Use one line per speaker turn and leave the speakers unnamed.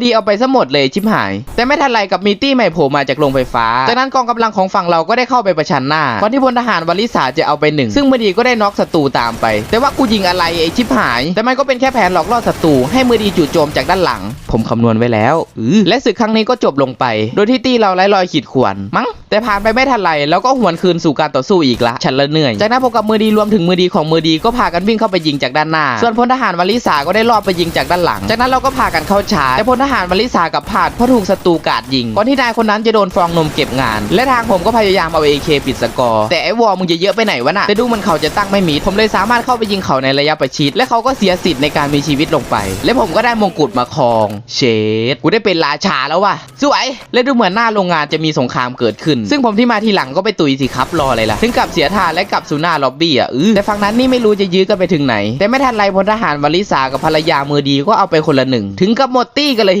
ดีเอาไปซะหมดเลยชิบหาย แต่ไม่ทันไรกับมีตี้ใหม่โผล่มาจากโรงไฟฟ้า จากนั้นกองกำลังของฝั่งเราก็ได้เข้าไปประชันหน้าก่อนที่พลทหารวลิสาจะเอาไปหนึ่งซึ่งมือดีก็ได้น็อกศัตรูตามไป แต่ว่ากูยิงอะไรไอชิบหาย แต่มันก็เป็นแค่แผนหลอกล่อศัตรูให้มือดีจู่โจมจากด้านหลัง ผมคำนวณไว้แล้วอือและศึกครั้งนี้ก็จบลงไป โดยที่ตี้เราไร้รอยขีดข่วนมั้ง แต่ผ่านไปไม่ทันไรแล้วก็หวนคืนสู่การต่อสู้อีกละฉันละเหนื่อย จากนั้นพวกกับมือดีรวมถึงมือดีของมือดีก็พากันวิ่งเข้าไปยิงจากด้านหน้า ส่วนพลทหารวลิสาก็ได้รอบไปยิงจากด้านหลัง จากนั้นเราก็พากันเข้าชาร์จแต่พลทหารวลิสากับพลาดเพราะถูกศัตรูกราดยิงก่อนที่นายคนนั้นจะโดนฟองนมเก็บงาน และทางผมก็พยายามเอา AK ปิดสกอร์แต่ไอ้วอลมึงจะเยอะไปไหนวะน่ะแต่ดูมันเขาจะตั้งไม่มิดผมเลยสามารถเข้าไปยิงเขาในระยะประชิดและเขาก็เสียสิทธิ์ในการมีชีวิตลงไป และผมก็ได้มงกุฎมาครอง เชดกูได้เป็นราชาแล้วว่ะสวยและดูเหมือนหน้าโรงงานจะมีสงครามเกิดขึ้นซึ่งผมที่มาทีหลังก็ไปตุยสิครับรออะไรล่ะถึงกับเสียท่าและกับสู่หน้าล็อบบี้อะเออแต่ฝั่งนั้นนี่ไม่รู้จะยื้อกันไปถึงไหน แต่ไม่ทันไรพลทหารวลิสากับภรรยามือดีก็เอาไปคนละหนึ่งถึงกับหมดตี้กันเลยทีเดียว